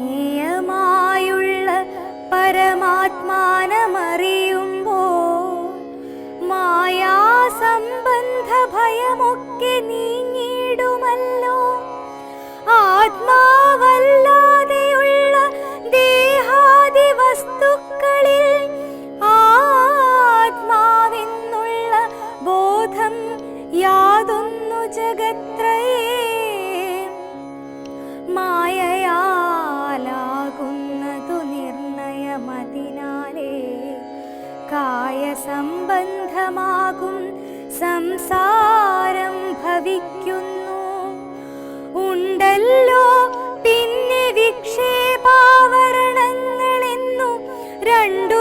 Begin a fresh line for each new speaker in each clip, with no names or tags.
ജ്ഞേയമായുള്ള പരമാത്മാനമറിയുമ്പോൾ മായാസംബന്ധ ഭയമൊക്കെ നീങ്ങിയിടുമല്ലോ. ആത്മാവല്ലാതെയുള്ള കായസംബന്ധമാകും സംസാരം ഭവിക്കുന്നു. ഉണ്ടല്ലോ പിന്നെ വിക്ഷേപാവരണങ്ങളെന്നു രണ്ടു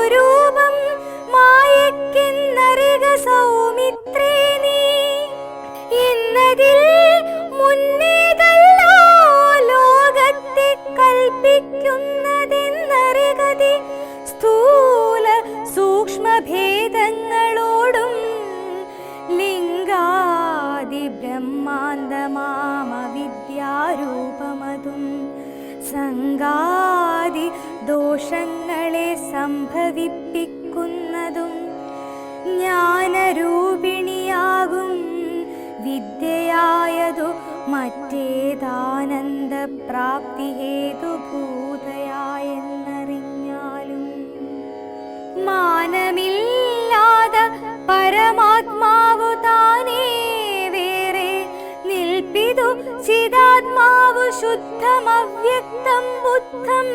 ബ്രഹ്മാന്തമാമവിദ്യാരൂപമതും സംഗാദി ദോഷങ്ങളെ സംഭവിപ്പിക്കുന്നതും ജ്ഞാനരൂപിണിയാകും. വിദ്യയായതു മറ്റേതാനന്ദ പ്രാപ്തി ഹേതുഭൂതയായെന്നറിഞ്ഞാലും മാനമില്ലാതെ ശുദ്ധമവ്യക്തം ബുദ്ധം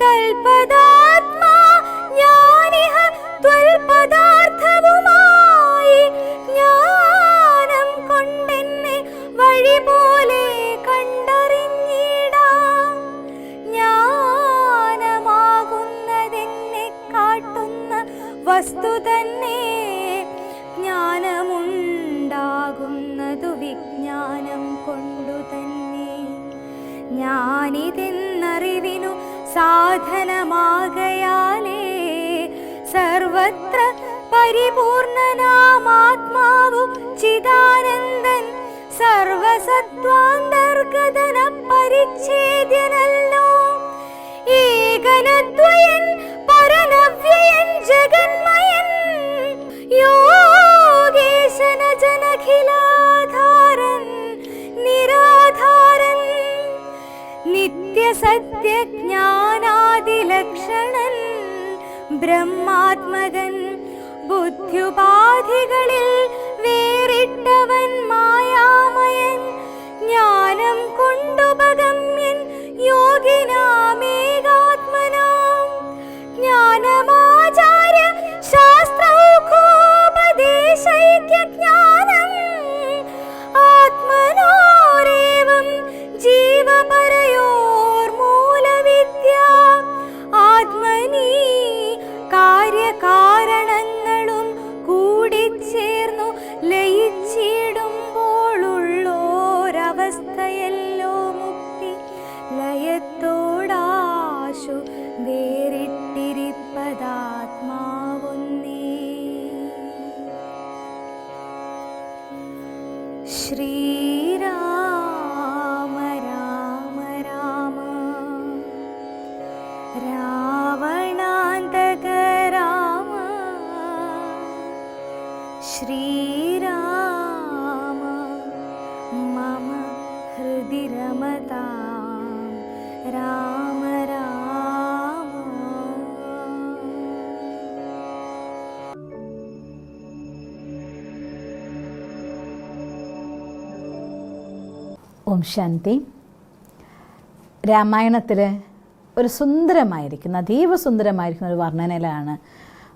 തൽപദാത്മാ ജ്ഞാനിഹ ത്വൽപദാർത്ഥവുമായി ജ്ഞാനം കൊണ്ടെന്നെ വഴി പോലെ കണ്ടറിഞ്ഞിടാം. ജ്ഞാനമാകുന്നതെന്നെ കാട്ടുന്ന വസ്തു ഞാനിതെന്നറിവിനു സാധനമാകയാലേ. സർവത്ര പരിപൂർണനാമാത്മാവു ചിദാനന്ദൻ. സർവസത്വാന്തർഗതന പരിച്ഛേദ്യനല്ലോ. ഏകനദ്വയൻ പരനവ്യയൻ ജഗന്മയൻ. യോഗേശന നിത്യസത്യജ്ഞാനാദിലക്ഷണൻ ബ്രഹ്മാത്മകൻ ബുദ്ധ്യുപാധികളിൽ വേറിട്ടവൻ മായാമയൻ ജ്ഞാനം കൊണ്ടുപഗമ്യൻ യോഗിനാമേകാത്മനാം. ജ്ഞാനമാചാര്യ ശാസ്ത്രൗഖോപദേശൈക്യജ്ഞാനം
ഓം ശാന്തി. രാമായണത്തിൽ ഒരു സുന്ദരമായിരിക്കുന്ന അതീവ സുന്ദരമായിരിക്കുന്ന ഒരു വർണനയിലാണ്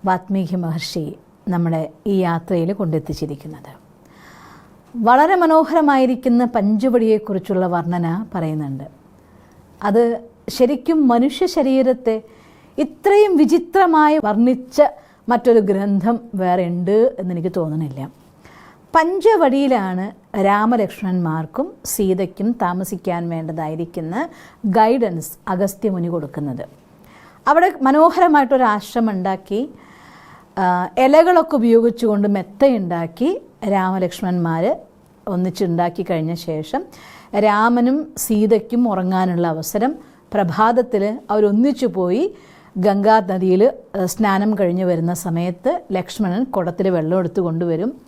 വാത്മീകി മഹർഷി നമ്മുടെ ഈ യാത്രയിൽ കൊണ്ടെത്തിച്ചിരിക്കുന്നത്. വളരെ മനോഹരമായിരിക്കുന്ന പഞ്ചുപടിയെക്കുറിച്ചുള്ള വർണന പറയുന്നുണ്ട്. അത് ശരിക്കും മനുഷ്യ ശരീരത്തെ ഇത്രയും വിചിത്രമായി വർണിച്ച മറ്റൊരു ഗ്രന്ഥം വേറെ ഉണ്ട് എന്നെനിക്ക് തോന്നുന്നില്ല പഞ്ചവടിയിലാണ് രാമലക്ഷ്മണന്മാർക്കും സീതയ്ക്കും താമസിക്കാൻ വേണ്ടതായിരിക്കുന്ന ഗൈഡൻസ് അഗസ്ത്യമുനി കൊടുക്കുന്നത്. അവിടെ മനോഹരമായിട്ടൊരു ആശ്രമം ഉണ്ടാക്കി ഇലകളൊക്കെ ഉപയോഗിച്ചുകൊണ്ട് മെത്തയുണ്ടാക്കി രാമലക്ഷ്മണന്മാർ ഒന്നിച്ചുണ്ടാക്കി കഴിഞ്ഞ ശേഷം രാമനും സീതയ്ക്കും ഉറങ്ങാനുള്ള അവസരം പ്രഭാതത്തിൽ അവരൊന്നിച്ചു പോയി ഗംഗാ നദിയിൽ സ്നാനം കഴിഞ്ഞ് വരുന്ന സമയത്ത് ലക്ഷ്മണൻ കുടത്തിൽ വെള്ളം എടുത്തു കൊണ്ടുവരും.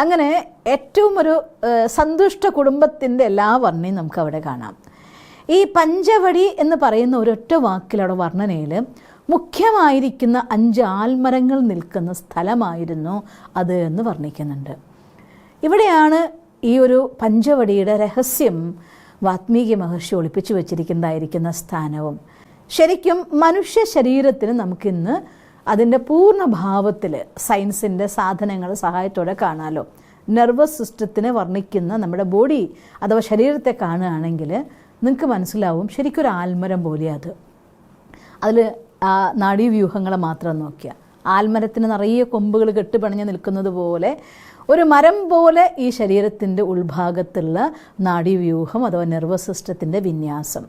അങ്ങനെ ഏറ്റവും ഒരു സന്തുഷ്ട കുടുംബത്തിന്റെ എല്ലാ വർണയും നമുക്ക് അവിടെ കാണാം. ഈ പഞ്ചവടി എന്ന് പറയുന്ന ഒരൊറ്റ വാക്കിലവിടെ വർണനയിൽ മുഖ്യമായിരിക്കുന്ന അഞ്ച് ആൽമരങ്ങൾ നിൽക്കുന്ന സ്ഥലമായിരുന്നു അത് എന്ന് വർണിക്കുന്നുണ്ട്. ഇവിടെയാണ് ഈ ഒരു പഞ്ചവടിയുടെ രഹസ്യം വാത്മീകി മഹർഷി ഒളിപ്പിച്ചു വച്ചിരിക്കുന്നതായിരിക്കുന്ന സ്ഥാനവും. ശരിക്കും മനുഷ്യ ശരീരത്തിന് നമുക്കിന്ന് അതിന്റെ പൂർണ ഭാവത്തിൽ സയൻസിന്റെ സാധനങ്ങൾ സഹായത്തോടെ കാണാലോ. നെർവസ് സിസ്റ്റത്തിനെ വർണിക്കുന്ന നമ്മുടെ ബോഡി അഥവാ ശരീരത്തെ കാണുകയാണെങ്കിൽ നിങ്ങൾക്ക് മനസ്സിലാവും ശരിക്കൊരു ആൽമരം പോലെയാണ് അത്. അതിൽ ആ നാഡീവ്യൂഹങ്ങളെ മാത്രം നോക്കിയാൽ ആൽമരത്തിന് നിറയെ കൊമ്പുകൾ കെട്ടുപണിഞ്ഞ് നിൽക്കുന്നത് പോലെ ഒരു മരം പോലെ ഈ ശരീരത്തിന്റെ ഉൾഭാഗത്തുള്ള നാഡീവ്യൂഹം അഥവാ നെർവസ് സിസ്റ്റത്തിന്റെ വിന്യാസം.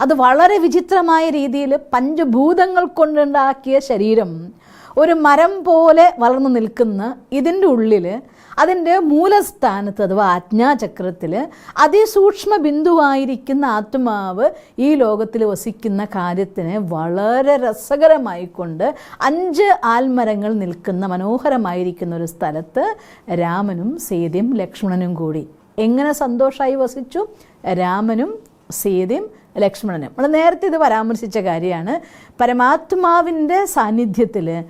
അത് വളരെ വിചിത്രമായ രീതിയിൽ പഞ്ചഭൂതങ്ങൾ കൊണ്ടുണ്ടാക്കിയ ശരീരം ഒരു മരം പോലെ വളർന്നു നിൽക്കുന്ന ഇതിന്റെ ഉള്ളിൽ അതിന്റെ മൂലസ്ഥാനത്ത് അഥവാ ആജ്ഞാചക്രത്തിൽ അതിസൂക്ഷ്മ ബിന്ദുവായിരിക്കുന്ന ആത്മാവ് ഈ ലോകത്തിൽ വസിക്കുന്ന കാര്യത്തിന് വളരെ രസകരമായി കൊണ്ട് അഞ്ച് ആൽമരങ്ങൾ നിൽക്കുന്ന മനോഹരമായിരിക്കുന്ന ഒരു സ്ഥലത്ത് രാമനും സീതയും ലക്ഷ്മണനും കൂടി. എങ്ങനെ സന്തോഷമായി വസിച്ചു? രാമനും സീതയും ലക്ഷ്മണനും. നമ്മൾ നേരത്തെ ഇത് പരാമർശിച്ച കാര്യമാണ്. പരമാത്മാവിന്റെ സാന്നിധ്യത്തിൽ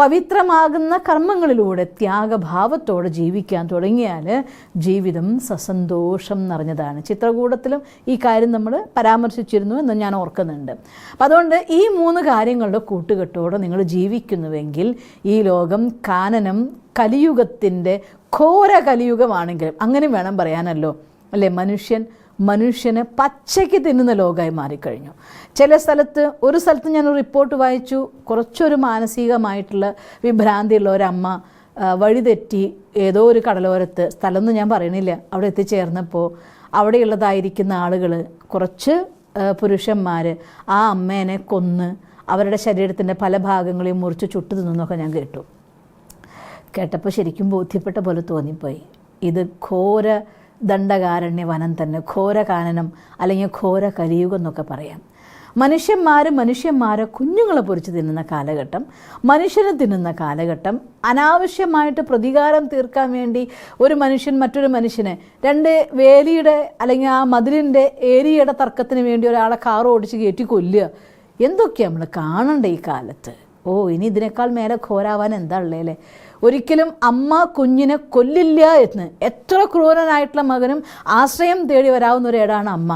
പവിത്രമാകുന്ന കർമ്മങ്ങളിലൂടെ ത്യാഗഭാവത്തോടെ ജീവിക്കാൻ തുടങ്ങിയാൽ ജീവിതം സസന്തോഷം നിറഞ്ഞതാണ്. ചിത്രകൂടത്തിലും ഈ കാര്യം നമ്മൾ പരാമർശിച്ചിരുന്നു എന്ന് ഞാൻ ഓർക്കുന്നുണ്ട്. അപ്പം അതുകൊണ്ട് ഈ മൂന്ന് കാര്യങ്ങളുടെ കൂട്ടുകെട്ടോടെ നിങ്ങൾ ജീവിക്കുന്നുവെങ്കിൽ ഈ ലോകം കാനനം കലിയുഗത്തിന്റെ ഘോര കലിയുഗമാണെങ്കിലും അങ്ങനെ വേണം പറയാനല്ലോ. അല്ലേ മനുഷ്യൻ മനുഷ്യന് പച്ചയ്ക്ക് തിന്നുന്ന ലോകമായി മാറിക്കഴിഞ്ഞു. ചില സ്ഥലത്ത് ഒരു സ്ഥലത്ത് ഞാൻ ഒരു റിപ്പോർട്ട് വായിച്ചു. കുറച്ചൊരു മാനസികമായിട്ടുള്ള വിഭ്രാന്തിയുള്ള ഒരമ്മ വഴിതെറ്റി ഏതോ ഒരു കടലോരത്ത് സ്ഥലമൊന്നും ഞാൻ പറയണില്ല അവിടെ എത്തിച്ചേർന്നപ്പോൾ അവിടെയുള്ളതായിരിക്കുന്ന ആളുകൾ കുറച്ച് പുരുഷന്മാർ ആ അമ്മേനെ കൊന്ന് അവരുടെ ശരീരത്തിന്റെ പല ഭാഗങ്ങളെയും മുറിച്ച് ചുട്ടു തിന്നൊക്കെ ഞാൻ കേട്ടു. കേട്ടപ്പോൾ ശരിക്കും ബോധ്യപ്പെട്ട പോലെ തോന്നിപ്പോയി. ഇത് ഘോര ദണ്ഡകാരണ്യ വനം തന്നെ ഘോരകാനനം അല്ലെങ്കിൽ ഘോര കലിയുഗം എന്നൊക്കെ പറയാം. മനുഷ്യന്മാർ മനുഷ്യന്മാരെ കുഞ്ഞുങ്ങളെ പൊരിച്ച് തിന്നുന്ന കാലഘട്ടം മനുഷ്യനെ തിന്നുന്ന കാലഘട്ടം അനാവശ്യമായിട്ട് പ്രതികാരം തീർക്കാൻ വേണ്ടി ഒരു മനുഷ്യൻ മറ്റൊരു മനുഷ്യനെ രണ്ട് വേലിയുടെ അല്ലെങ്കിൽ ആ മതിലിന്റെ ഏരിയയുടെ തർക്കത്തിന് വേണ്ടി ഒരാളെ കാർ ഓടിച്ച് കയറ്റി കൊല്ലുക. എന്തൊക്കെയാണ് നമ്മൾ കാണേണ്ട ഈ കാലത്ത്? ഓ ഇനി ഇതിനേക്കാൾ മേലെ ഘോരാവാൻ എന്താ ഉള്ളേ ഒരിക്കലും അമ്മ കുഞ്ഞിനെ കൊല്ലില്ല എന്ന്. എത്ര ക്രൂരനായിട്ടുള്ള മകനും ആശ്രയം തേടി വരാവുന്ന ഒരു ഏടാണ് അമ്മ.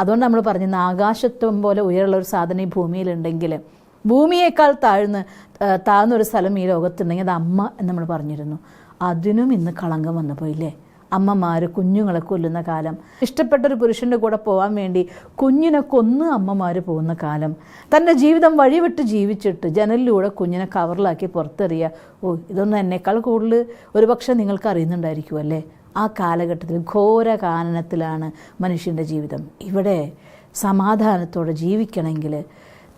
അതുകൊണ്ട് നമ്മൾ പറഞ്ഞത് ആകാശത്വം പോലെ ഉയരുള്ള ഒരു സാധനം ഈ ഭൂമിയിലുണ്ടെങ്കിൽ ഭൂമിയേക്കാൾ താഴ്ന്ന് താഴ്ന്നൊരു സ്ഥലം ഈ ലോകത്തുണ്ടെങ്കിൽ അത് അമ്മ എന്ന് നമ്മൾ പറഞ്ഞിരുന്നു. അതിനും ഇന്ന് കളങ്കം വന്നു പോയില്ലേ? അമ്മമാർ കുഞ്ഞുങ്ങളെ കൊല്ലുന്ന കാലം. ഇഷ്ടപ്പെട്ട ഒരു പുരുഷന്റെ കൂടെ പോകാൻ വേണ്ടി കുഞ്ഞിനെ കൊന്ന് അമ്മമാർ പോകുന്ന കാലം. തന്റെ ജീവിതം വഴിവിട്ട് ജീവിച്ചിട്ട് ജനലിലൂടെ കുഞ്ഞിനെ കവറിലാക്കി പുറത്തെറിയുക ഓ ഇതൊന്നും എന്നേക്കാൾ കൂടുതൽ ഒരു പക്ഷേ നിങ്ങൾക്ക് അറിയുന്നുണ്ടായിരിക്കും അല്ലേ? ആ കാലഘട്ടത്തിൽ ഘോര കാനനത്തിലാണ് മനുഷ്യന്റെ ജീവിതം. ഇവിടെ സമാധാനത്തോടെ ജീവിക്കണമെങ്കിൽ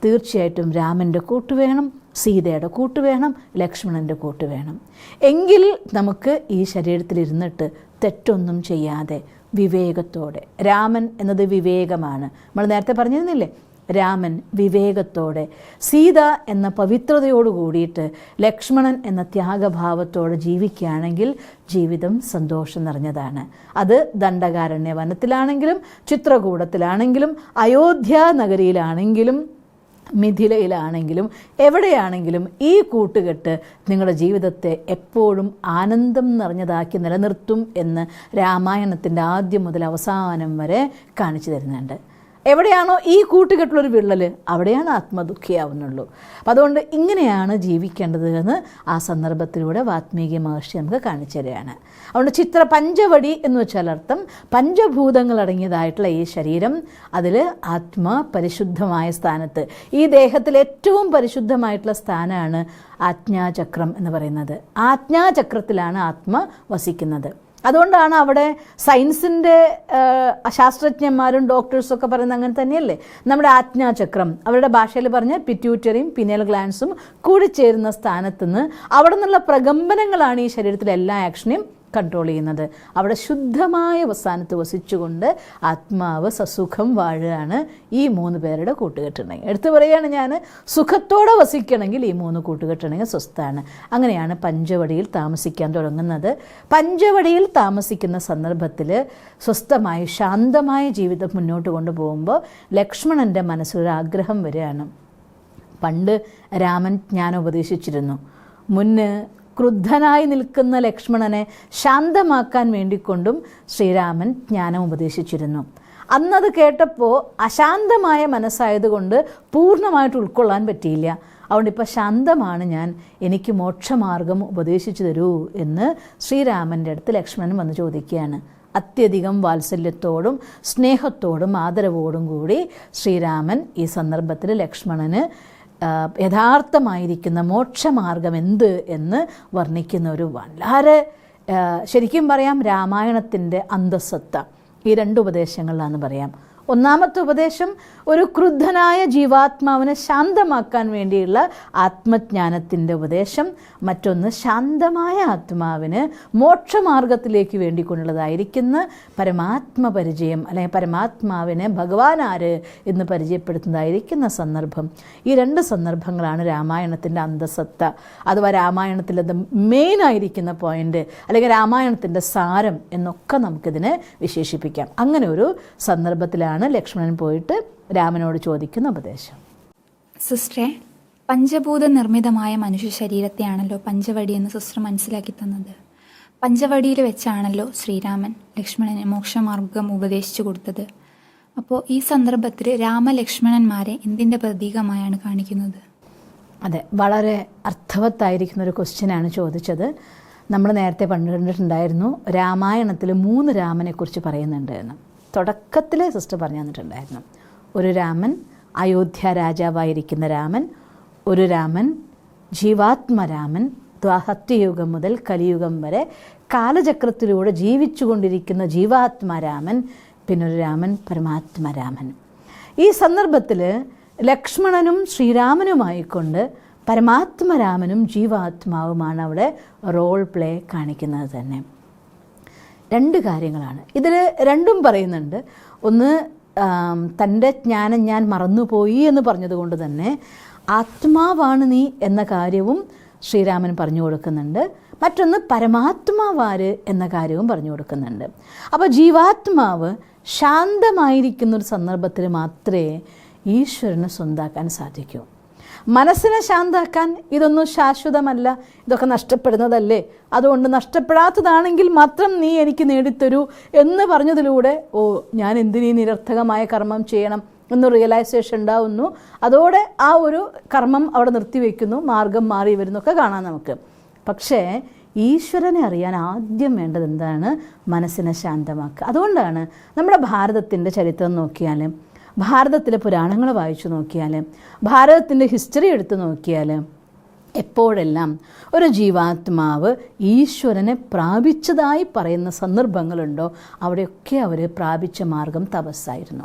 തീർച്ചയായിട്ടും രാമന്റെ കൂട്ട് വേണം സീതയുടെ കൂട്ട് വേണം ലക്ഷ്മണന്റെ കൂട്ട് വേണം. എങ്കിൽ നമുക്ക് ഈ ശരീരത്തിൽ ഇരുന്നിട്ട് തെറ്റൊന്നും ചെയ്യാതെ വിവേകത്തോടെ. രാമൻ എന്നത് വിവേകമാണ്. നമ്മൾ നേരത്തെ പറഞ്ഞിരുന്നില്ലേ? രാമൻ വിവേകത്തോടെ. സീത എന്ന പവിത്രതയോട് കൂടിയിട്ട് ലക്ഷ്മണൻ എന്ന ത്യാഗഭാവത്തോടെ ജീവിക്കുകയാണെങ്കിൽ ജീവിതം സന്തോഷം നിറഞ്ഞതാണ്. അത് ദണ്ഡകാരണ്യ വനത്തിലാണെങ്കിലും ചിത്രകൂടത്തിലാണെങ്കിലും അയോധ്യ നഗരിയിലാണെങ്കിലും മിഥിലയിലാണെങ്കിലും എവിടെയാണെങ്കിലും ഈ കൂട്ടുകെട്ട് നിങ്ങളുടെ ജീവിതത്തെ എപ്പോഴും ആനന്ദം നിറഞ്ഞതാക്കി നിലനിർത്തും എന്ന് രാമായണത്തിന്റെ ആദ്യം മുതൽ അവസാനം വരെ കാണിച്ചു തരുന്നുണ്ട്. എവിടെയാണോ ഈ കൂട്ടുകെട്ടിലൊരു വിള്ളൽ അവിടെയാണ് ആത്മദുഃഖിയാവുന്നുള്ളൂ. അപ്പം അതുകൊണ്ട് ഇങ്ങനെയാണ് ജീവിക്കേണ്ടത് എന്ന് ആ സന്ദർഭത്തിലൂടെ വാത്മീകി മഹർഷി നമുക്ക് കാണിച്ചു തരികയാണ്. അതുകൊണ്ട് ചിത്ര പഞ്ചവടി എന്ന് വെച്ചാൽ അർത്ഥം പഞ്ചഭൂതങ്ങൾ അടങ്ങിയതായിട്ടുള്ള ഈ ശരീരം അതിൽ ആത്മ പരിശുദ്ധമായ സ്ഥാനത്ത്. ഈ ദേഹത്തിൽ ഏറ്റവും പരിശുദ്ധമായിട്ടുള്ള സ്ഥാനമാണ് ആജ്ഞാചക്രം എന്ന് പറയുന്നത്. ആജ്ഞാചക്രത്തിലാണ് ആത്മ വസിക്കുന്നത്. അതുകൊണ്ടാണ് അവിടെ സയൻസിന്റെ ശാസ്ത്രജ്ഞന്മാരും ഡോക്ടേഴ്സും ഒക്കെ പറയുന്നത് അങ്ങനെ തന്നെയല്ലേ? നമ്മുടെ ആജ്ഞാചക്രം അവരുടെ ഭാഷയിൽ പറഞ്ഞ പിറ്റ്യൂറ്ററിയും പിനൽ ഗ്ലാൻസും കൂടിച്ചേരുന്ന സ്ഥാനത്തുനിന്ന് അവിടെ നിന്നുള്ള പ്രകമ്പനങ്ങളാണ് ഈ ശരീരത്തിലെ എല്ലാ ആക്ഷനെയും കൺട്രോൾ ചെയ്യുന്നത്. അവിടെ ശുദ്ധമായ അവസാനത്ത് വസിച്ചുകൊണ്ട് ആത്മാവ് സസുഖം വാഴുകയാണ് ഈ മൂന്ന് പേരുടെ കൂട്ടുകെട്ടുണ്ടെങ്കിൽ എടുത്തു പറയുകയാണ് ഞാൻ സുഖത്തോടെ വസിക്കണമെങ്കിൽ ഈ മൂന്ന് കൂട്ടുകെട്ടുണ്ടെങ്കിൽ സ്വസ്ഥാണ് അങ്ങനെയാണ് പഞ്ചവടിയിൽ താമസിക്കാൻ തുടങ്ങുന്നത്. പഞ്ചവടിയിൽ താമസിക്കുന്ന സന്ദർഭത്തിൽ സ്വസ്ഥമായി ശാന്തമായ ജീവിതം മുന്നോട്ട് കൊണ്ടുപോകുമ്പോൾ ലക്ഷ്മണന്റെ മനസ്സിലൊരു ആഗ്രഹം വരികയാണ്. പണ്ട് രാമൻ ജ്ഞാനം ഉപദേശിച്ചിരുന്നു മുന്ന് ക്രുദ്ധനായി നിൽക്കുന്ന ലക്ഷ്മണനെ ശാന്തമാക്കാൻ വേണ്ടിക്കൊണ്ടും ശ്രീരാമൻ ജ്ഞാനം ഉപദേശിച്ചിരുന്നു. അന്നത് കേട്ടപ്പോൾ അശാന്തമായ മനസ്സായതുകൊണ്ട് പൂർണമായിട്ട് ഉൾക്കൊള്ളാൻ പറ്റിയില്ല. അതുകൊണ്ട് ഇപ്പോൾ ശാന്തമാണ് ഞാൻ എനിക്ക് മോക്ഷമാർഗം ഉപദേശിച്ചു തരൂ എന്ന് ശ്രീരാമന്റെ അടുത്ത് ലക്ഷ്മണൻ വന്ന് ചോദിക്കുകയാണ്. അത്യധികം വാത്സല്യത്തോടും സ്നേഹത്തോടും ആദരവോടും കൂടി ശ്രീരാമൻ ഈ സന്ദർഭത്തിൽ ലക്ഷ്മണന് യഥാർത്ഥമായിരിക്കുന്ന മോക്ഷമാർഗം എന്ത് എന്ന് വർണിക്കുന്ന ഒരു വളരെ ശരിക്കും പറയാം രാമായണത്തിന്റെ അന്തസ്സത്ത ഈ രണ്ട് ഉപദേശങ്ങളിലാണെന്ന് പറയാം. ഒന്നാമത്തെ ഉപദേശം ഒരു ക്രുദ്ധനായ ജീവാത്മാവിനെ ശാന്തമാക്കാൻ വേണ്ടിയുള്ള ആത്മജ്ഞാനത്തിന്റെ ഉപദേശം. മറ്റൊന്ന് ശാന്തമായ ആത്മാവിന് മോക്ഷമാർഗത്തിലേക്ക് വേണ്ടിക്കൊണ്ടുള്ളതായിരിക്കുന്ന പരമാത്മപരിചയം അല്ലെങ്കിൽ പരമാത്മാവിനെ ഭഗവാൻ ആര് എന്ന് പരിചയപ്പെടുത്തുന്നതായിരിക്കുന്ന സന്ദർഭം. ഈ രണ്ട് സന്ദർഭങ്ങളാണ് രാമായണത്തിന്റെ അന്തസത്ത. അഥവാ രാമായണത്തിലത് മെയിനായിരിക്കുന്ന പോയിന്റ് അല്ലെങ്കിൽ രാമായണത്തിന്റെ സാരം എന്നൊക്കെ നമുക്കിതിനെ വിശേഷിപ്പിക്കാം. അങ്ങനെ ഒരു സന്ദർഭത്തിലാണ് ലക്ഷ്മണൻ പോയിട്ട് രാമനോട് ചോദിക്കുന്ന ഉപദേശം.
സിസ്റ്ററെ പഞ്ചഭൂത നിർമ്മിതമായ മനുഷ്യ ശരീരത്തെയാണല്ലോ പഞ്ചവടി എന്ന് സിസ്റ്റർ മനസ്സിലാക്കി തന്നത്. പഞ്ചവടിയിൽ വെച്ചാണല്ലോ ശ്രീരാമൻ ലക്ഷ്മണന് മോക്ഷമാർഗം ഉപദേശിച്ചു കൊടുത്തത്. അപ്പോൾ ഈ സന്ദർഭത്തിൽ രാമലക്ഷ്മണന്മാരെ എന്തിന്റെ പ്രതീകമായാണ് കാണിക്കുന്നത്?
അതെ വളരെ അർത്ഥവത്തായിരിക്കുന്ന ഒരു ക്വസ്റ്റ്യനാണ് ചോദിച്ചത്. നമ്മൾ നേരത്തെ കണ്ടിട്ടുണ്ടായിരുന്നു രാമായണത്തിൽ മൂന്ന് രാമനെക്കുറിച്ച് പറയുന്നുണ്ട് എന്ന്. തുടക്കത്തിൽ സിസ്റ്റർ പറഞ്ഞു തന്നിട്ടുണ്ടായിരുന്നു. ഒരു രാമൻ അയോധ്യ രാജാവായിരിക്കുന്ന രാമൻ ഒരു രാമൻ ജീവാത്മരാമൻ ദ്വാഹത്യയുഗം മുതൽ കലിയുഗം വരെ കാലചക്രത്തിലൂടെ ജീവിച്ചുകൊണ്ടിരിക്കുന്ന ജീവാത്മരാമൻ പിന്നൊരു രാമൻ പരമാത്മരാമൻ. ഈ സന്ദർഭത്തിൽ ലക്ഷ്മണനും ശ്രീരാമനുമായിക്കൊണ്ട് പരമാത്മരാമനും ജീവാത്മാവുമാണ് അവിടെ റോൾ പ്ലേ കാണിക്കുന്നത് തന്നെ. രണ്ട് കാര്യങ്ങളാണ്. ഇതിൽ രണ്ടും പറയുന്നുണ്ട്. ഒന്ന് തന്റെ ജ്ഞാനം ഞാൻ മറന്നുപോയി എന്ന് പറഞ്ഞതുകൊണ്ട് തന്നെ ആത്മാവാണ് നീ എന്ന കാര്യവും ശ്രീരാമൻ പറഞ്ഞു കൊടുക്കുന്നുണ്ട്. മറ്റൊന്ന് പരമാത്മാവാര് എന്ന കാര്യവും പറഞ്ഞു കൊടുക്കുന്നുണ്ട്. അപ്പോൾ ജീവാത്മാവ് ശാന്തമായിരിക്കുന്ന ഒരു സന്ദർഭത്തിൽ മാത്രമേ ഈശ്വരനെ സ്വന്താക്കാൻ സാധിക്കൂ. മനസ്സിനെ ശാന്താക്കാൻ ഇതൊന്നും ശാശ്വതമല്ല. ഇതൊക്കെ നഷ്ടപ്പെടുന്നതല്ലേ? അതുകൊണ്ട് നഷ്ടപ്പെടാത്തതാണെങ്കിൽ മാത്രം നീ എനിക്ക് നേടിത്തരൂ എന്ന് പറഞ്ഞതിലൂടെ ഓ ഞാൻ എന്തിനീ നിരർത്ഥകമായ കർമ്മം ചെയ്യണം എന്ന് റിയലൈസേഷൻ ഉണ്ടാവുന്നു. അതോടെ ആ ഒരു കർമ്മം അവിടെ നിർത്തിവെക്കുന്നു മാർഗം മാറി വരുന്നൊക്കെ കാണാം നമുക്ക്. പക്ഷേ ഈശ്വരനെ അറിയാൻ ആദ്യം വേണ്ടത് എന്താണ്? മനസ്സിനെ ശാന്തമാക്കുക. അതുകൊണ്ടാണ് നമ്മുടെ ഭാരതത്തിന്റെ ചരിത്രം നോക്കിയാൽ ഭാരതത്തിലെ പുരാണങ്ങൾ വായിച്ചു നോക്കിയാൽ ഭാരതത്തിന്റെ ഹിസ്റ്ററി എടുത്തു നോക്കിയാൽ എപ്പോഴെല്ലാം ഒരു ജീവാത്മാവ് ഈശ്വരനെ പ്രാപിച്ചതായി പറയുന്ന സന്ദർഭങ്ങളുണ്ടോ അവിടെയൊക്കെ അവർ പ്രാപിച്ച മാർഗം തപസ്സായിരുന്നു.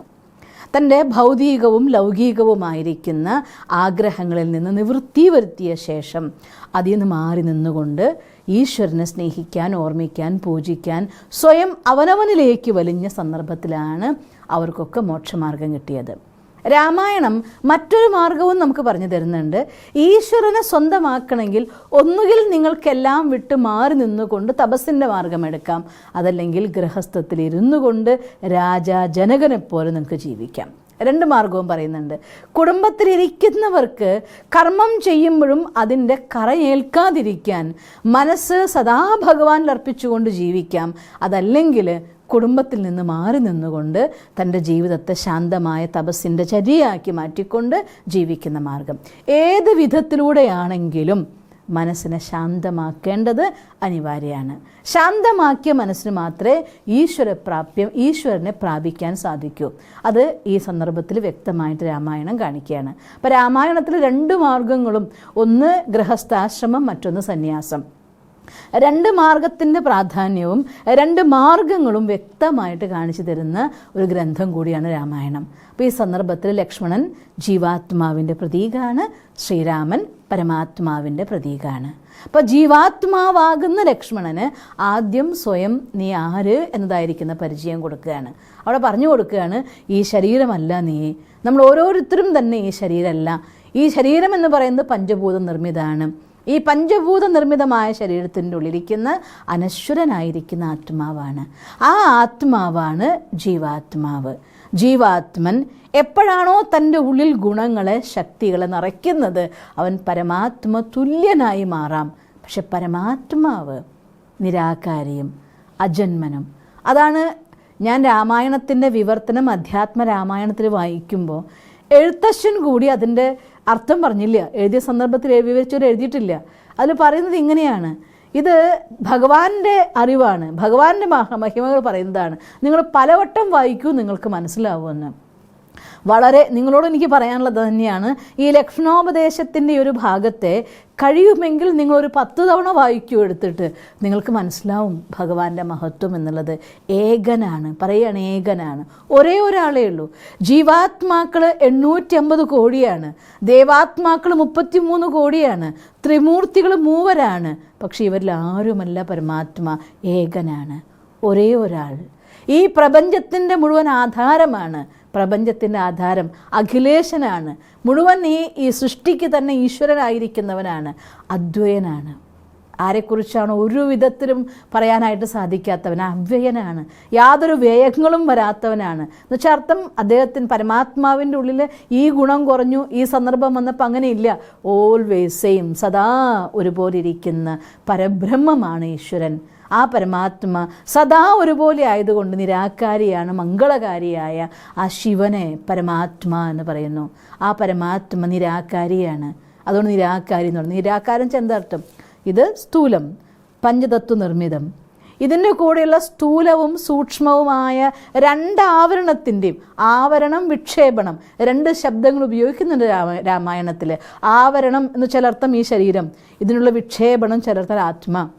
തന്റെ ഭൗതികവും ലൗകികവുമായിരിക്കുന്ന ആഗ്രഹങ്ങളിൽ നിന്ന് നിവൃത്തി വരുത്തിയ ശേഷം അതിൽ നിന്ന് മാറി നിന്നുകൊണ്ട് ഈശ്വരനെ സ്നേഹിക്കാൻ ഓർമ്മിക്കാൻ പൂജിക്കാൻ സ്വയം അവനവനിലേക്ക് വലിഞ്ഞ സന്ദർഭത്തിലാണ് അവർക്കൊക്കെ മോക്ഷമാർഗം കിട്ടിയത്. രാമായണം മറ്റൊരു മാർഗവും നമുക്ക് പറഞ്ഞു തരുന്നുണ്ട്. ഈശ്വരനെ സ്വന്തമാക്കണമെങ്കിൽ ഒന്നുകിൽ നിങ്ങൾക്കെല്ലാം വിട്ട് മാറി നിന്നുകൊണ്ട് തപസ്സിന്റെ മാർഗമെടുക്കാം അതല്ലെങ്കിൽ ഗൃഹസ്ഥത്തിൽ ഇരുന്നു കൊണ്ട് രാജാ ജനകനെ പോലെ നിങ്ങൾക്ക് ജീവിക്കാം. രണ്ട് മാർഗവും പറയുന്നുണ്ട്. കുടുംബത്തിലിരിക്കുന്നവർക്ക് കർമ്മം ചെയ്യുമ്പോഴും അതിന്റെ കറയേൽക്കാതിരിക്കാൻ മനസ്സ് സദാ ഭഗവാനിൽ അർപ്പിച്ചുകൊണ്ട് ജീവിക്കാം. അതല്ലെങ്കിൽ കുടുംബത്തിൽ നിന്ന് മാറി നിന്നുകൊണ്ട് തന്റെ ജീവിതത്തെ ശാന്തമായ തപസ്സിന്റെ ചര്യയാക്കി മാറ്റിക്കൊണ്ട് ജീവിക്കുന്ന മാർഗം. ഏത് വിധത്തിലൂടെയാണെങ്കിലും മനസ്സിനെ ശാന്തമാക്കേണ്ടത് അനിവാര്യമാണ്. ശാന്തമാക്കിയ മനസ്സിന് മാത്രമേ ഈശ്വരപ്രാപ്യം ഈശ്വരനെ പ്രാപിക്കാൻ സാധിക്കൂ. അത് ഈ സന്ദർഭത്തിൽ വ്യക്തമായിട്ട് രാമായണം കാണിക്കുകയാണ്. അപ്പോൾ രാമായണത്തിൽ രണ്ട് മാർഗങ്ങളും ഒന്ന് ഗൃഹസ്ഥാശ്രമം മറ്റൊന്ന് സന്യാസം. രണ്ട് മാർഗത്തിന്റെ പ്രാധാന്യവും രണ്ട് മാർഗങ്ങളും വ്യക്തമായിട്ട് കാണിച്ചു തരുന്ന ഒരു ഗ്രന്ഥം കൂടിയാണ് രാമായണം. അപ്പോൾ ഈ സന്ദർഭത്തിൽ ലക്ഷ്മണൻ ജീവാത്മാവിന്റെ പ്രതീകമാണ് ശ്രീരാമൻ പരമാത്മാവിന്റെ പ്രതീകമാണ് അപ്പോൾ ജീവാത്മാവാകുന്ന ലക്ഷ്മണന് ആദ്യം സ്വയം നീ ആര് എന്നതായിരിക്കുന്ന പരിചയം കൊടുക്കുകയാണ്. അവിടെ പറഞ്ഞു കൊടുക്കുകയാണ് ഈ ശരീരമല്ല നീ. നമ്മൾ ഓരോരുത്തരും തന്നെ ഈ ശരീരമല്ല. ഈ ശരീരം എന്ന് പറയുന്നത് പഞ്ചഭൂത നിർമ്മിതമാണ് ഈ പഞ്ചഭൂത നിർമ്മിതമായ ശരീരത്തിന്റെ ഉള്ളിരിക്കുന്ന അനശ്വരനായിരിക്കുന്ന ആത്മാവാണ്. ആ ആത്മാവാണ് ജീവാത്മാവ്. ജീവാത്മൻ എപ്പോഴാണോ തന്റെ ഉള്ളിൽ ഗുണങ്ങളെ ശക്തികളെ നിറയ്ക്കുന്നത് അവൻ പരമാത്മ തുല്യനായി മാറാം. പക്ഷെ പരമാത്മാവ് നിരാകാരിയും അജന്മനും. അതാണ് ഞാൻ രാമായണത്തിന്റെ വിവർത്തനം അധ്യാത്മ രാമായണത്തിൽ വായിക്കുമ്പോൾ എഴുത്തശ്വൻ കൂടി അതിന്റെ അർത്ഥം പറഞ്ഞില്ല. എഴുതിയ സന്ദർഭത്തിൽ വിവരിച്ചവർ എഴുതിയിട്ടില്ല. അതിൽ പറയുന്നത് ഇങ്ങനെയാണ്. ഇത് ഭഗവാന്റെ അറിവാണ്. ഭഗവാന്റെ മഹ മഹിമകൾ പറയുന്നതാണ്. നിങ്ങൾ പലവട്ടം വായിക്കൂ നിങ്ങൾക്ക് മനസ്സിലാവുമെന്ന്. വളരെ നിങ്ങളോട് എനിക്ക് പറയാനുള്ളത് തന്നെയാണ്. ഈ ലക്ഷണോപദേശത്തിന്റെ ഒരു ഭാഗത്തെ കഴിയുമെങ്കിൽ നിങ്ങളൊരു പത്ത് തവണ വായിക്കൂ എടുത്തിട്ട്. നിങ്ങൾക്ക് മനസ്സിലാവും ഭഗവാന്റെ മഹത്വം എന്നുള്ളത്. ഏകനാണ്. പറയുകയാണ് ഏകനാണ്. ഒരേ ഒരാളേ ഉള്ളൂ. ജീവാത്മാക്കൾ എണ്ണൂറ്റി അമ്പത് കോടിയാണ്. ദേവാത്മാക്കൾ മുപ്പത്തി മൂന്ന് കോടിയാണ്. ത്രിമൂർത്തികൾ മൂവരാണ്. പക്ഷെ ഇവരിൽ ആരുമല്ല പരമാത്മാ. ഏകനാണ്. ഒരേ ഒരാൾ. ഈ പ്രപഞ്ചത്തിന്റെ മുഴുവൻ ആധാരമാണ്. പ്രപഞ്ചത്തിന്റെ ആധാരം അഖിലേശനാണ്. മുഴുവൻ ഈ ഈ സൃഷ്ടിക്ക് തന്നെ ഈശ്വരനായിരിക്കുന്നവനാണ്. അദ്വയനാണ്. ആരെക്കുറിച്ചാണ് ഒരു വിധത്തിലും പറയാനായിട്ട് സാധിക്കാത്തവൻ. അവ്യയനാണ്. യാതൊരു വ്യയങ്ങളും വരാത്തവനാണ്. എന്നുവെച്ചാൽ അർത്ഥം അദ്ദേഹത്തിന് പരമാത്മാവിന്റെ ഉള്ളിൽ ഈ ഗുണം കുറഞ്ഞു ഈ സന്ദർഭം വന്നപ്പോൾ അങ്ങനെയില്ല. ഓൾവേസ് സെയിം സദാ ഒരുപോലെ ഇരിക്കുന്ന പരബ്രഹ്മമാണ് ഈശ്വരൻ. ആ പരമാത്മ സദാ ഒരുപോലെ ആയതുകൊണ്ട് നിരാകാരിയാണ് മംഗളകാരിയായ ആ ശിവനെ പരമാത്മ എന്ന് പറയുന്നു. ആ പരമാത്മ നിരാകാരിയാണ്. അതുകൊണ്ട് നിരാകാരി എന്ന് പറയുന്നത് നിരാകാരം ചെന്തർത്ഥം ഇത് സ്ഥൂലം പഞ്ചതത്വ നിർമ്മിതം. ഇതിന്റെ കൂടെയുള്ള സ്ഥൂലവും സൂക്ഷ്മവുമായ രണ്ട് ആവരണത്തിന്റെയും ആവരണം വിക്ഷേപണം രണ്ട് ശബ്ദങ്ങൾ ഉപയോഗിക്കുന്നുണ്ട് രാമ രാമായണത്തിൽ ആവരണം എന്ന് ചിലർത്ഥം ഈ ശരീരം. ഇതിനുള്ള വിക്ഷേപണം ചിലർത്ഥം ആത്മ.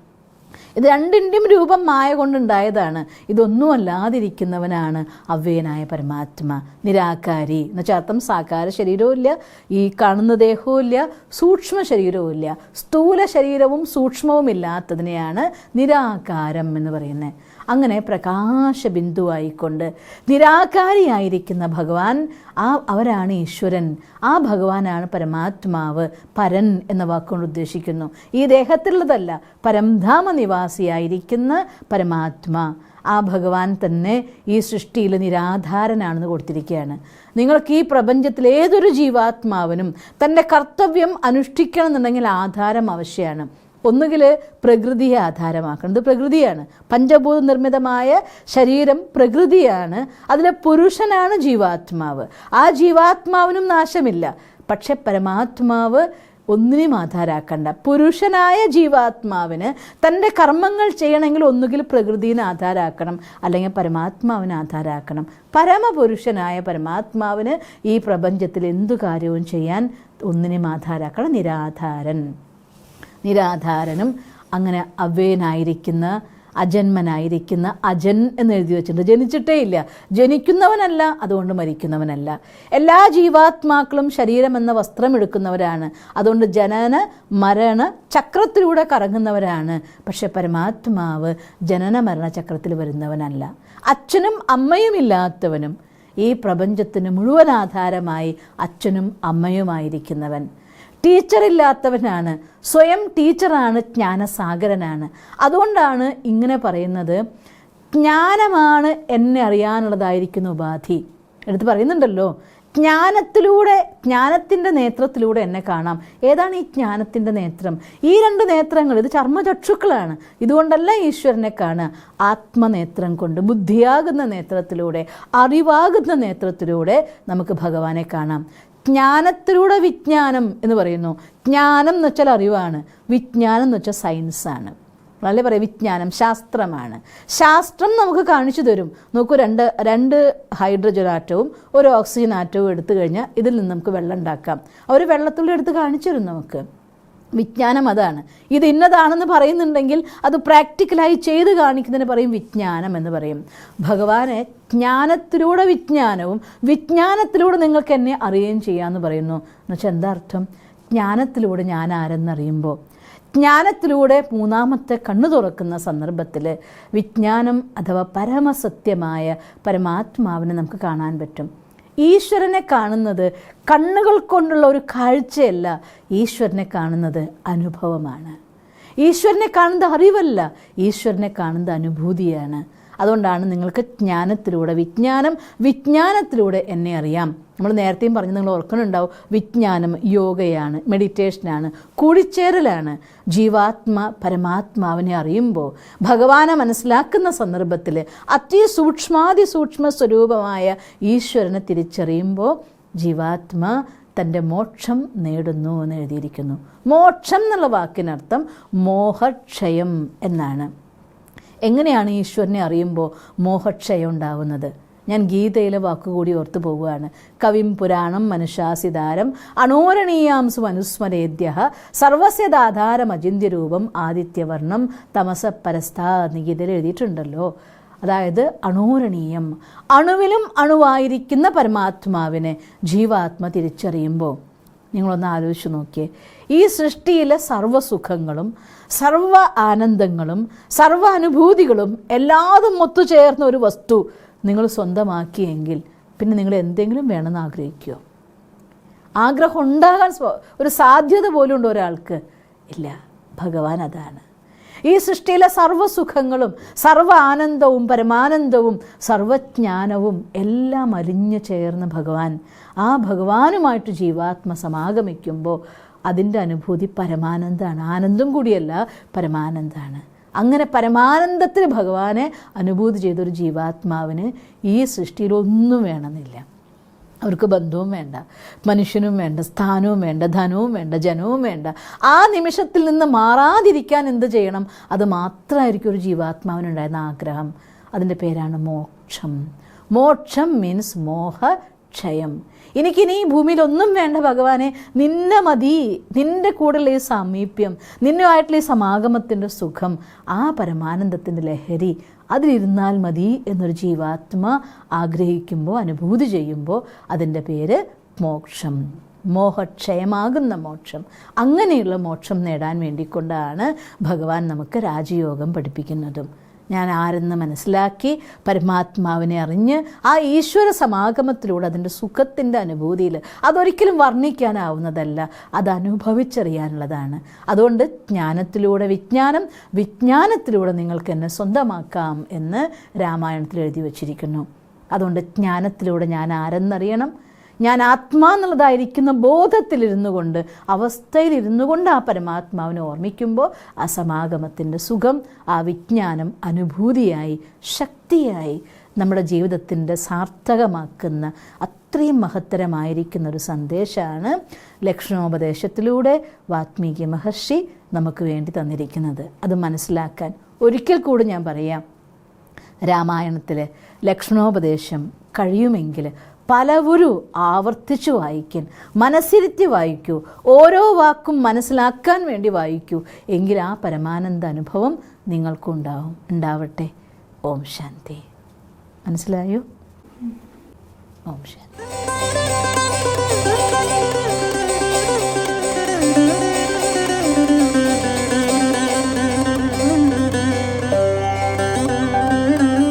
ഇത് രണ്ടിന്റെയും രൂപം മായ കൊണ്ടുണ്ടായതാണ്. ഇതൊന്നും അല്ലാതിരിക്കുന്നവനാണ് അവ്യനായ പരമാത്മ. നിരാകാരി. എന്നുവെച്ചാൽ അർത്ഥം സാകാര ശരീരവും ഇല്ല. ഈ കാണുന്ന ദേഹവും ഇല്ല. സൂക്ഷ്മ ശരീരവും ഇല്ല. സ്ഥൂല ശരീരവും സൂക്ഷ്മവും ഇല്ലാത്തതിനെയാണ് നിരാകാരം എന്ന് പറയുന്നത്. അങ്ങനെ പ്രകാശബിന്ദുവായിക്കൊണ്ട് നിരാകാരിയായിരിക്കുന്ന ഭഗവാൻ ആ അവരാണ് ഈശ്വരൻ. ആ ഭഗവാനാണ് പരമാത്മാവ് പരൻ എന്ന വാക്കുകൊണ്ട് ഉദ്ദേശിക്കുന്നു. ഈ ദേഹത്തിലുള്ളതല്ല പരംധാമ നിവാസിയായിരിക്കുന്ന പരമാത്മാ. ആ ഭഗവാൻ തന്നെ ഈ സൃഷ്ടിയിൽ നിരാധാരനാണെന്ന് കൊടുത്തിരിക്കുകയാണ്. നിങ്ങൾക്ക് ഈ പ്രപഞ്ചത്തിൽ ഏതൊരു ജീവാത്മാവിനും തന്റെ കർത്തവ്യം അനുഷ്ഠിക്കണം എന്നുണ്ടെങ്കിൽ ആധാരം ആവശ്യമാണ് ഒന്നുകിൽ പ്രകൃതിയെ ആധാരമാക്കണം ഇത് പ്രകൃതിയാണ്. പഞ്ചഭൂത നിർമ്മിതമായ ശരീരം പ്രകൃതിയാണ്. അതിലെ പുരുഷനാണ് ജീവാത്മാവ്. ആ ജീവാത്മാവിനും നാശമില്ല. പക്ഷെ പരമാത്മാവ് ഒന്നിനെയും ആധാരാക്കണ്ട. പുരുഷനായ ജീവാത്മാവിന് തന്റെ കർമ്മങ്ങൾ ചെയ്യണമെങ്കിൽ ഒന്നുകിൽ പ്രകൃതിനെ ആധാരാക്കണം അല്ലെങ്കിൽ പരമാത്മാവിനെ ആധാരാക്കണം. പരമപുരുഷനായ പരമാത്മാവിന് ഈ പ്രപഞ്ചത്തിൽ എന്തു കാര്യവും ചെയ്യാൻ ഒന്നിനെയും ആധാരാക്കണം. നിരാധാരൻ. നിരാധാരനും അങ്ങനെ അവ്യനായിരിക്കുന്ന അജന്മനായിരിക്കുന്ന അജൻ എന്ന് എഴുതി വെച്ചിട്ടുണ്ട്. ജനിച്ചിട്ടേ ഇല്ല. ജനിക്കുന്നവനല്ല അതുകൊണ്ട് മരിക്കുന്നവനല്ല. എല്ലാ ജീവാത്മാക്കളും ശരീരം എന്ന വസ്ത്രം എടുക്കുന്നവരാണ്. അതുകൊണ്ട് ജനന മരണ ചക്രത്തിലൂടെ കറങ്ങുന്നവരാണ്. പക്ഷെ പരമാത്മാവ് ജനന മരണ ചക്രത്തിൽ വരുന്നവനല്ല. അച്ഛനും അമ്മയും ഇല്ലാത്തവനും ഈ പ്രപഞ്ചത്തിന് മുഴുവൻ ആധാരമായി അച്ഛനും അമ്മയുമായിരിക്കുന്നവൻ. ടീച്ചറില്ലാത്തവനാണ്. സ്വയം ടീച്ചറാണ് ജ്ഞാനസാഗരനാണ്. അതുകൊണ്ടാണ് ഇങ്ങനെ പറയുന്നത് ജ്ഞാനമാണ് എന്നെ അറിയാനുള്ളതായിരിക്കുന്ന ഉപാധി. എടുത്ത് പറയുന്നുണ്ടല്ലോ ജ്ഞാനത്തിലൂടെ ജ്ഞാനത്തിന്റെ നേത്രത്തിലൂടെ എന്നെ കാണാം. ഏതാണ് ഈ ജ്ഞാനത്തിന്റെ നേത്രം? ഈ രണ്ട് നേത്രങ്ങൾ ഇത് ചർമ്മചക്ഷുക്കളാണ്. ഇതുകൊണ്ടല്ല ഈശ്വരനെ കാണുക. ആത്മനേത്രം കൊണ്ട് ബുദ്ധിയാകുന്ന നേത്രത്തിലൂടെ അറിവാകുന്ന നേത്രത്തിലൂടെ നമുക്ക് ഭഗവാനെ കാണാം. ജ്ഞാനത്തിലൂടെ വിജ്ഞാനം എന്ന് പറയുന്നു. ജ്ഞാനം എന്ന് വെച്ചാൽ അറിവാണ്. വിജ്ഞാനം എന്ന് വെച്ചാൽ സയൻസാണ് വളരെ പറയാം വിജ്ഞാനം ശാസ്ത്രമാണ്. ശാസ്ത്രം നമുക്ക് കാണിച്ചു തരും. നോക്കൂ രണ്ട് രണ്ട് ഹൈഡ്രജൻ ആറ്റവും ഒരു ഓക്സിജൻ ആറ്റവും എടുത്തു കഴിഞ്ഞാൽ ഇതിൽ നിന്ന് നമുക്ക് വെള്ളം ഉണ്ടാക്കാം. അവർ വെള്ളത്തുള്ളി എടുത്ത് കാണിച്ചു തരും നമുക്ക്. വിജ്ഞാനം അതാണ്. ഇത് ഇന്നതാണെന്ന് പറയുന്നുണ്ടെങ്കിൽ അത് പ്രാക്ടിക്കലായി ചെയ്ത് കാണിക്കുന്നതിന് പറയും വിജ്ഞാനം എന്ന് പറയും. ഭഗവാനെ ജ്ഞാനത്തിലൂടെ വിജ്ഞാനവും വിജ്ഞാനത്തിലൂടെ നിങ്ങൾക്ക് എന്നെ അറിയുകയും ചെയ്യാമെന്ന് പറയുന്നു. എന്നുവെച്ചാൽ എന്താ അർത്ഥം? ജ്ഞാനത്തിലൂടെ ഞാൻ ആരെന്നറിയുമ്പോൾ ജ്ഞാനത്തിലൂടെ മൂന്നാമത്തെ കണ്ണു തുറക്കുന്ന സന്ദർഭത്തിൽ വിജ്ഞാനം അഥവാ പരമസത്യമായ പരമാത്മാവിനെ നമുക്ക് കാണാൻ പറ്റും. ഈശ്വരനെ കാണുന്നത് കണ്ണുകൾ കൊണ്ടുള്ള ഒരു കാഴ്ചയല്ല ഈശ്വരനെ കാണുന്നത് അനുഭവമാണ്. ഈശ്വരനെ കാണുന്നത് അറിവല്ല ഈശ്വരനെ കാണുന്നത് അനുഭൂതിയാണ്. അതുകൊണ്ടാണ് നിങ്ങൾക്ക് ജ്ഞാനത്തിലൂടെ വിജ്ഞാനം വിജ്ഞാനത്തിലൂടെ എന്നെ അറിയാം. നമ്മൾ നേരത്തെയും പറഞ്ഞു നിങ്ങൾ ഓർക്കുന്നുണ്ടാവും. വിജ്ഞാനം യോഗയാണ് മെഡിറ്റേഷനാണ് കൂടിച്ചേരലാണ്. ജീവാത്മ പരമാത്മാവിനെ അറിയുമ്പോൾ ഭഗവാനെ മനസ്സിലാക്കുന്ന സന്ദർഭത്തിൽ അതിസൂക്ഷ്മാതി സൂക്ഷ്മ സ്വരൂപമായ ഈശ്വരനെ തിരിച്ചറിയുമ്പോൾ ജീവാത്മ തന്റെ മോക്ഷം നേടുന്നു എന്ന് എഴുതിയിരിക്കുന്നു. മോക്ഷം എന്നുള്ള വാക്കിനർത്ഥം മോഹക്ഷയം എന്നാണ്. എങ്ങനെയാണ് ഈശ്വരനെ അറിയുമ്പോൾ മോഹക്ഷയം ഉണ്ടാവുന്നത്? ഞാൻ ഗീതയിലെ വാക്കുകൂടി ഓർത്തു പോവുകയാണ്. കവിം പുരാണം മനുഷ്യാസിതാരം അണോരണീയാംസു അനുസ്മരേദ്യ സർവസ്യദാധാരം അചിന്യരൂപം ആദിത്യവർണം തമസ പരസ്ഥാ നിഗീതയിൽ എഴുതിയിട്ടുണ്ടല്ലോ അതായത് അണോരണീയം. അണുവിലും അണുവായിരിക്കുന്ന പരമാത്മാവിനെ ജീവാത്മ തിരിച്ചറിയുമ്പോൾ നിങ്ങളൊന്ന് ആലോചിച്ച് നോക്കിയേ. ഈ സൃഷ്ടിയിലെ സർവസുഖങ്ങളും സർവ ആനന്ദങ്ങളും സർവ അനുഭൂതികളും എല്ലാതും ഒത്തുചേർന്ന ഒരു വസ്തു നിങ്ങൾ സ്വന്തമാക്കിയെങ്കിൽ പിന്നെ നിങ്ങൾ എന്തെങ്കിലും വേണമെന്ന് ആഗ്രഹിക്കുമോ ആഗ്രഹം ഉണ്ടാകാൻ ഒരു സാധ്യത പോലും ഉണ്ടോ ഒരാൾക്ക്. ഇല്ല ഭഗവാൻ അതാണ്. ഈ സൃഷ്ടിയിലെ സർവസുഖങ്ങളും സർവ ആനന്ദവും പരമാനന്ദവും സർവജ്ഞാനവും എല്ലാം അലിഞ്ഞു ചേർന്ന ഭഗവാൻ ആ ഭഗവാനുമായിട്ട് ജീവാത്മ സമാഗമിക്കുമ്പോൾ അതിന്റെ അനുഭൂതി പരമാനന്ദമാണ്. ആനന്ദം കൂടിയല്ല പരമാനന്ദമാണ്. അങ്ങനെ പരമാനന്ദത്തിൽ ഭഗവാനെ അനുഭൂതി ചെയ്തൊരു ജീവാത്മാവിന് ഈ സൃഷ്ടിയിലൊന്നും വേണമെന്നില്ല. അവർക്ക് ബന്ധവും വേണ്ട മനുഷ്യനും വേണ്ട സ്ഥാനവും വേണ്ട ധനവും വേണ്ട ജനവും വേണ്ട. ആ നിമിഷത്തിൽ നിന്ന് മാറാതിരിക്കാൻ എന്ത് ചെയ്യണം? അത് മാത്രമായിരിക്കും ഒരു ജീവാത്മാവിനുണ്ടായിരുന്ന ആഗ്രഹം. അതിന്റെ പേരാണ് മോക്ഷം. മോക്ഷം മീൻസ് മോഹക്ഷയം എനിക്കിനി ഈ ഭൂമിയിൽ ഒന്നും വേണ്ട ഭഗവാനെ നിന്നെ മതി. നിന്റെ കൂടെയുള്ള ഈ സാമീപ്യം നിന്നുമായിട്ടുള്ള ഈ സമാഗമത്തിന്റെ സുഖം ആ പരമാനന്ദത്തിന്റെ ലഹരി അതിലിരുന്നാൽ മതി എന്നൊരു ജീവാത്മ ആഗ്രഹിക്കുമ്പോൾ അനുഭൂതി ചെയ്യുമ്പോൾ അതിന്റെ പേര് മോക്ഷം. മോഹക്ഷയമാകുന്ന മോക്ഷം. അങ്ങനെയുള്ള മോക്ഷം നേടാൻ വേണ്ടിക്കൊണ്ടാണ് ഭഗവാൻ നമുക്ക് രാജയോഗം പഠിപ്പിക്കുന്നതും. ഞാൻ ആരെന്ന് മനസ്സിലാക്കി പരമാത്മാവിനെ അറിഞ്ഞ് ആ ഈശ്വര സമാഗമത്തിലൂടെ അതിന്റെ സുഖത്തിന്റെ അനുഭൂതിയിൽ അതൊരിക്കലും വർണിക്കാനാവുന്നതല്ല. അത് അനുഭവിച്ചറിയാനുള്ളതാണ്. അതുകൊണ്ട് ജ്ഞാനത്തിലൂടെ വിജ്ഞാനം വിജ്ഞാനത്തിലൂടെ നിങ്ങൾക്ക് എന്നെ സ്വന്തമാക്കാം എന്ന് രാമായണത്തിൽ എഴുതി വച്ചിരിക്കുന്നു. അതുകൊണ്ട് ജ്ഞാനത്തിലൂടെ ഞാൻ ആരെന്നറിയണം? ഞാൻ ആത്മാ എന്നുള്ളതായിരിക്കുന്ന ബോധത്തിലിരുന്നു കൊണ്ട് അവസ്ഥയിലിരുന്നു കൊണ്ട് ആ പരമാത്മാവിനെ ഓർമ്മിക്കുമ്പോൾ ആ സമാഗമത്തിന്റെ സുഖം ആ വിജ്ഞാനം അനുഭൂതിയായി ശക്തിയായി നമ്മുടെ ജീവിതത്തിന്റെ സാർത്ഥകമാക്കുന്ന അത്രയും മഹത്തരമായിരിക്കുന്ന ഒരു സന്ദേശമാണ് ലക്ഷണോപദേശത്തിലൂടെ വാത്മീകി മഹർഷി നമുക്ക് വേണ്ടി തന്നിരിക്കുന്നത്. അത് മനസ്സിലാക്കാൻ ഒരിക്കൽ കൂടി ഞാൻ പറയാം. രാമായണത്തിലെ ലക്ഷണോപദേശം കഴിയുമെങ്കിൽ പലവുരു ആവർത്തിച്ചു വായിക്കാൻ. മനസ്സിരുത്തി വായിക്കൂ. ഓരോ വാക്കും മനസ്സിലാക്കാൻ വേണ്ടി വായിക്കൂ. എങ്കിൽ ആ പരമാനന്ദ അനുഭവം നിങ്ങൾക്കുണ്ടാവും. ഉണ്ടാവട്ടെ. ഓം ശാന്തി. മനസ്സിലായോ? ഓം ശാന്തി.